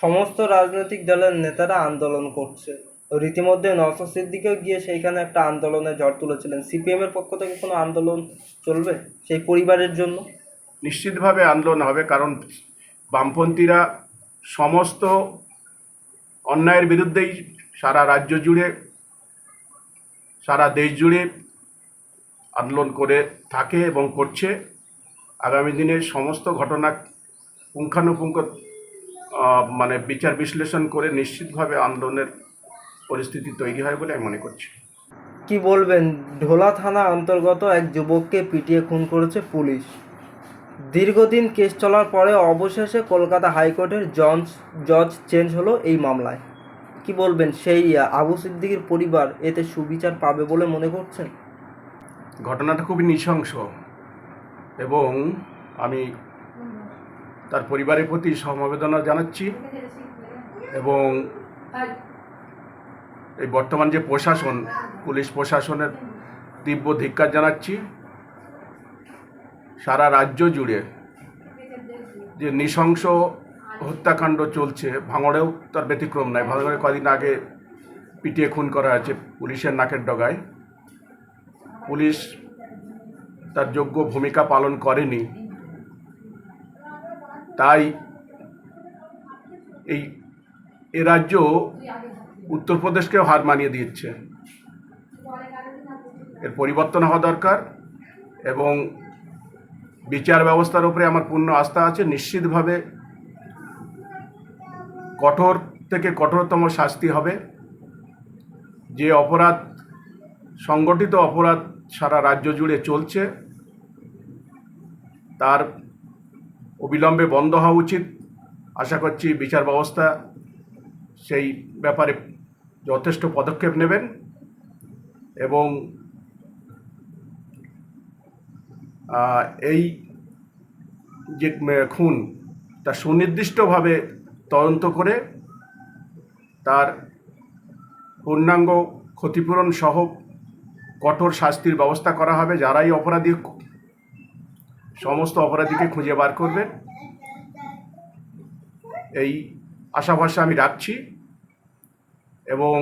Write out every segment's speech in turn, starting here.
সমস্ত রাজনৈতিক দলের নেতারা আন্দোলন করছে। রীতিমধ্যে নওশাদ সিদ্দিকেও গিয়ে সেইখানে একটা আন্দোলনে ঝড় তুলেছিলেন। সিপিএম এর পক্ষ থেকে কোনো আন্দোলন চলবে সেই পরিবারের জন্য? নিশ্চিতভাবে আন্দোলন হবে, কারণ বামপন্থীরা সমস্ত অন্যায়ের বিরুদ্ধেই সারা রাজ্য জুড়ে, সারা দেশ জুড়ে আন্দোলন করে থাকে এবং করছে। আগামী দিনে সমস্ত ঘটনা পুঙ্খানুপুঙ্খ মানে বিচার বিশ্লেষণ করে নিশ্চিতভাবে আন্দোলনের পরিস্থিতি তৈরি হয় বলে আমি মনে করছি। কি বলবেন? ঢোলা থানা অন্তর্গত এক যুবককে পিটিয়ে খুন করেছে পুলিশ। দীর্ঘদিন কেস চলার পরে অবশেষে কলকাতা হাইকোর্টের জজ জজ চেঞ্জ হলো এই মামলায়। কি বলবেন? সেই আবু সিদ্দিকির পরিবার এতে সুবিচার পাবে বলে মনে করছেন? ঘটনাটা খুবই নৃশংস এবং আমি তার পরিবারের প্রতি সমবেদনা জানাচ্ছি এবং এই বর্তমান যে প্রশাসন, পুলিশ প্রশাসনের তীব্র ধিক্কার জানাচ্ছি। সারা রাজ্য জুড়ে যে নৃশংস হত্যাকাণ্ড চলছে, ভাঙড়েও তার ব্যতিক্রম নাই। ভাঙড়ে কদিন আগে পিটিয়ে খুন করা হয়েছে পুলিশের নাকের ডগায়। পুলিশ তার যোগ্য ভূমিকা পালন করেনি। তাই এই, এ রাজ্য উত্তরপ্রদেশকেও হার মানিয়ে দিচ্ছে এর পরিবর্তন হওয়া দরকার এবং বিচার ব্যবস্থার উপরে আমার পূর্ণ আস্থা আছে। নিশ্চিতভাবে কঠোর থেকে কঠোরতম শাস্তি হবে। যে অপরাধ, সংগঠিত অপরাধ সারা রাজ্য জুড়ে চলছে, তার অবিলম্বে বন্ধ হওয়া উচিত। আশা করছি বিচার ব্যবস্থা সেই ব্যাপারে যথেষ্ট পদক্ষেপ নেবেন এবং এই যে খুন তা সুনির্দিষ্টভাবে তদন্ত করে তার পূর্ণাঙ্গ ক্ষতিপূরণ সহ কঠোর শাস্তির ব্যবস্থা করা হবে। যারাই অপরাধী সমস্ত অপরাধীকে খুঁজে বার করবে এই আশা ভরসা আমি রাখছি এবং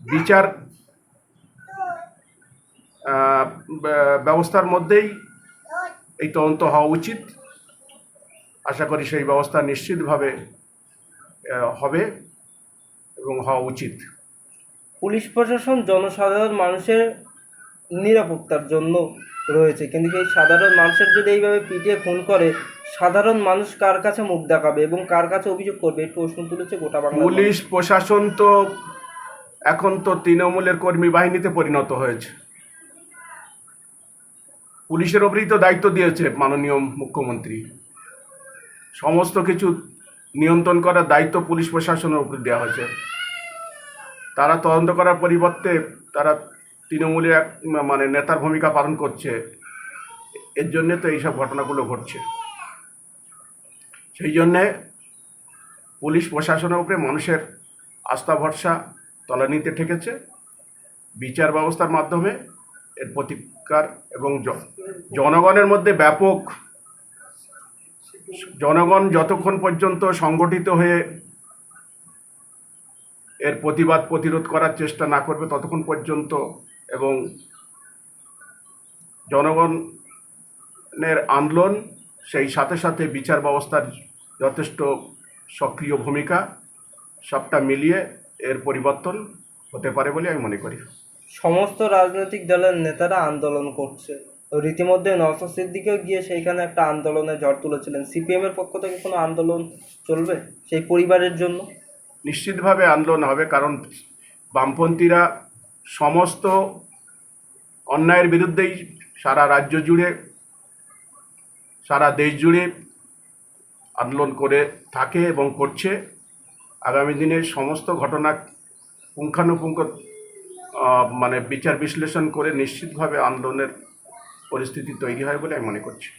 বিচার ব্যবস্থার মধ্যেই এই তদন্ত হওয়া উচিত। আশা করি সেই ব্যবস্থা নিশ্চিতভাবে হবে এবং হওয়া উচিত। পুলিশ প্রশাসন জনসাধারণ মানুষের নিরাপত্তার জন্য রয়েছে। কিন্তু এই সাধারণ মানুষের যদি এইভাবে পিটিয়ে খুন করে, সাধারণ মানুষ কার কাছে মুখ দেখাবে এবং কার কাছে অভিযোগ করবে? এই প্রশ্ন তুলেছে গোটা বাংলা পুলিশ প্রশাসন তো এখন তো তৃণমূলের কর্মী বাহিনীতে পরিণত হয়েছে। পুলিশের ওপরেই তো দায়িত্ব দিয়েছে মাননীয় মুখ্যমন্ত্রী। সমস্ত কিছু নিয়ন্ত্রণ করার দায়িত্ব পুলিশ প্রশাসনের উপর দেওয়া হয়েছে। তারা তদন্ত করার পরিবর্তে তারা তৃণমূলের এক মানে নেতার ভূমিকা পালন করছে, এর জন্যে তো এইসব ঘটনাগুলো ঘটছে। সেই জন্যে পুলিশ প্রশাসনের উপরে মানুষের আস্থা ভরসা তলানিতে ঠেকেছে। বিচার ব্যবস্থার মাধ্যমে এর প্রতিকার এবং জনগণের মধ্যে ব্যাপক, জনগণ যতক্ষণ পর্যন্ত সংগঠিত হয়ে এর প্রতিবাদ প্রতিরোধ করার চেষ্টা না করবে, ততক্ষণ পর্যন্ত এবং জনগণের আন্দোলন সেই সাথে সাথে বিচার ব্যবস্থার যথেষ্ট সক্রিয় ভূমিকা সবটা মিলিয়ে এর পরিবর্তন হতে পারে বলে আমি মনে করি। সমস্ত রাজনৈতিক দলের নেতারা আন্দোলন করছে। রীতিমধ্যে নওশাদ সিদ্দিকেও গিয়ে সেইখানে একটা আন্দোলনে ঝড় তুলেছিলেন। সিপিএম এর পক্ষ থেকে কোনো আন্দোলন চলবে সেই পরিবারের জন্য? নিশ্চিতভাবে আন্দোলন হবে কারণ বামপন্থীরা সমস্ত অন্যায়ের বিরুদ্ধেই সারা রাজ্য জুড়ে, সারা দেশ জুড়ে আন্দোলন করে থাকে এবং করছে। আগামী দিনে সমস্ত ঘটনা পুঙ্খানুপুঙ্খ মানে বিচার বিশ্লেষণ করে নিশ্চিতভাবে আন্দোলনের পরিস্থিতি তৈরি হয় বলে আমি মনে করছি।